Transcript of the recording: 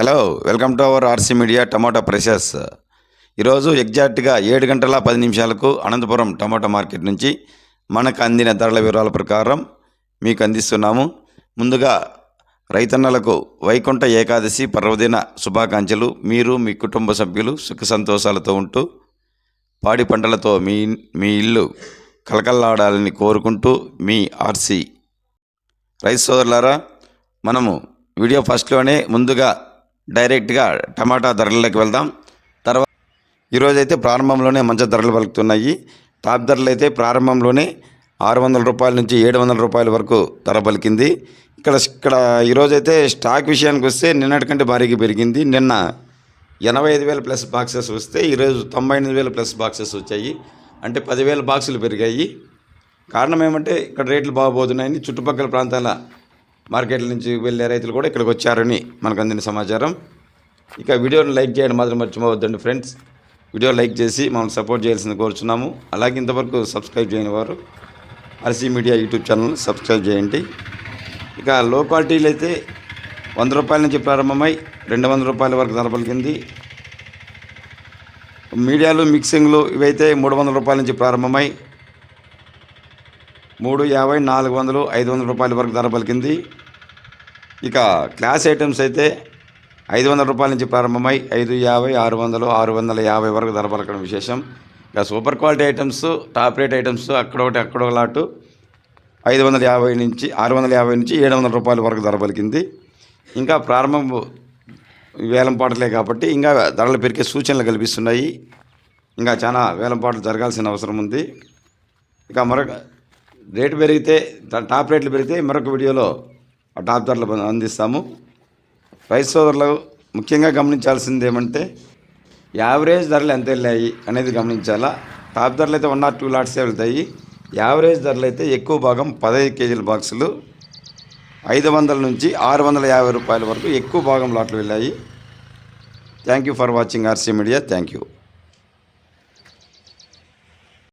Hello welcome to our RC media tomato prices ఈరోజు ఎగ్జాక్ట్గా ఏడు గంటల పది నిమిషాలకు అనంతపురం టమాటా మార్కెట్ నుంచి మనకు అందిన ధరల వివరాల ప్రకారం మీకు అందిస్తున్నాము. ముందుగా రైతన్నలకు వైకుంఠ ఏకాదశి పర్వదిన శుభాకాంక్షలు. మీరు మీ కుటుంబ సభ్యులు సుఖ సంతోషాలతో ఉంటూ పాడి పంటలతో మీ మీ ఇల్లు కలకల్లాడాలని కోరుకుంటూ మీ ఆర్సీ రైతు సోదరులారా మనము వీడియో ఫస్ట్లోనే ముందుగా డైరెక్ట్గా టమాటా ధరలలోకి వెళ్దాం. తర్వాత ఈరోజైతే ప్రారంభంలోనే మంచి ధరలు పలుకుతున్నాయి. టాప్ ధరలు అయితే ప్రారంభంలోనే ఆరు వందల రూపాయల నుంచి ఏడు వందల రూపాయల వరకు ధర పలికింది. ఇక్కడ ఇక్కడ ఈరోజైతే స్టాక్ విషయానికి వస్తే నిన్నటి కంటే భారీగా పెరిగింది. నిన్న ఎనభై ఐదు వేల ప్లస్ బాక్సెస్ వస్తే ఈరోజు తొంభై ఎనిమిది వేల ప్లస్ బాక్సెస్ వచ్చాయి. అంటే పదివేల బాక్సులు పెరిగాయి. కారణం ఏమంటే ఇక్కడ రేట్లు బాగోతున్నాయని చుట్టుపక్కల ప్రాంతాల మార్కెట్ల నుంచి వెళ్ళే రైతులు కూడా ఇక్కడికి వచ్చారని మనకు అందిన సమాచారం. ఇక వీడియోని లైక్ చేయడం మాత్రం మర్చిపోవద్దండి ఫ్రెండ్స్. వీడియో లైక్ చేసి మమ్మల్ని సపోర్ట్ చేయాల్సింది కోరుచున్నాము. అలాగే ఇంతవరకు సబ్స్క్రైబ్ చేయని వారు RC media YouTube channel subscribe చేయండి. ఇక లో క్వాలిటీలు అయితే వంద రూపాయల నుంచి ప్రారంభమై రెండు వందల రూపాయల వరకు ధర పలికింది మీడియాలు మిక్సింగ్లు ఇవైతే మూడు వందల రూపాయల నుంచి ప్రారంభమై మూడు యాభై నాలుగు వందలు ఐదు వందల రూపాయల వరకు ధర పలికింది ఇక క్లాస్ ఐటమ్స్ అయితే ఐదు వందల రూపాయల నుంచి ప్రారంభమై ఐదు యాభై ఆరు వందలు ఆరు వందల యాభై వరకు ధర పలకడం విశేషం. ఇక super quality items top rate items అక్కడొకటి ఒకటి లాటు ఐదు వందల యాభై నుంచి ఆరు వందల యాభై నుంచి ఏడు వందల రూపాయల వరకు ధర పలికింది. ఇంకా ప్రారంభం వేలం పాటలే కాబట్టి ఇంకా ధరలు పెరిగే సూచనలు కల్పిస్తున్నాయి. ఇంకా చాలా వేలం పాటలు జరగాల్సిన అవసరం ఉంది. ఇక మరొక రేటు పెరిగితే టాప్ రేట్లు పెరిగితే మరొక వీడియోలో ఆ టాప్ ధరలు అందిస్తాము. రైతు సోదరులు ముఖ్యంగా గమనించాల్సింది ఏమంటే యావరేజ్ ధరలు ఎంత వెళ్ళాయి అనేది గమనించాలా? టాప్ ధరలు అయితే వన్ ఆర్ టూ లాట్సే వెళ్తాయి. యావరేజ్ ధరలు అయితే ఎక్కువ భాగం పదహైదు కేజీల బాక్సులు ఐదు వందల నుంచి ఆరు వందల యాభై రూపాయల వరకు ఎక్కువ భాగం లాట్లు వెళ్ళాయి. Thank you for watching RC media. Thank you.